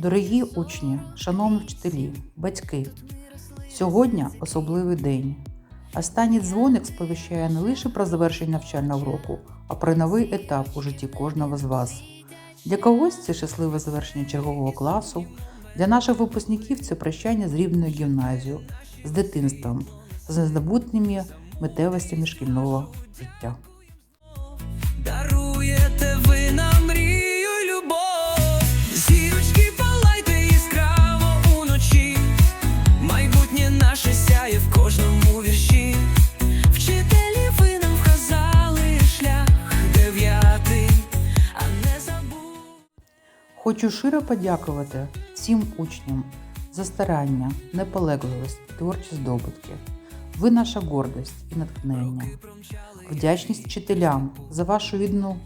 Дорогі учні, шановні вчителі, батьки, сьогодні особливий день. Останній дзвоник сповіщає не лише про завершення навчального року, а про новий етап у житті кожного з вас. Для когось це щасливе завершення чергового класу, для наших випускників це прощання з рівною гімназією, з дитинством, з незабутніми митевостями шкільного життя. Хочу щиро подякувати всім учням за старання, наполегливість і творчі здобутки. Ви наша гордість і натхнення. Вдячність вчителям за вашу відну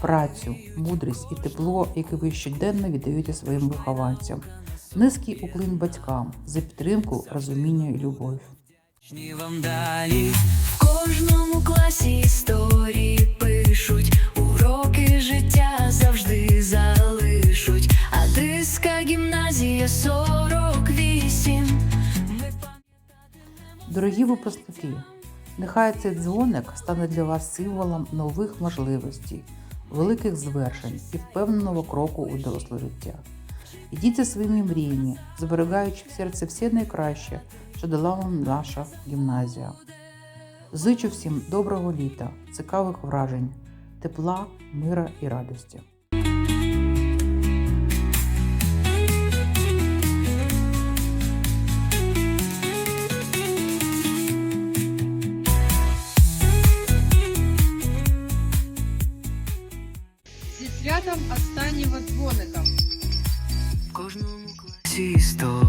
працю, мудрість і тепло, яке ви щоденно віддаєте своїм вихованцям. Низький уклін батькам за підтримку, розуміння і любов. Вам далі в 48. Дорогі випускники, нехай цей дзвоник стане для вас символом нових можливостей, великих звершень і впевненого кроку у доросле життя. Ідіть за своїми мріями, зберігаючи в серці все найкраще, що дала вам наша гімназія. Зичу всім доброго літа, цікавих вражень, тепла, мира і радості. Святом останнього дзвоника. в кожному класі історії.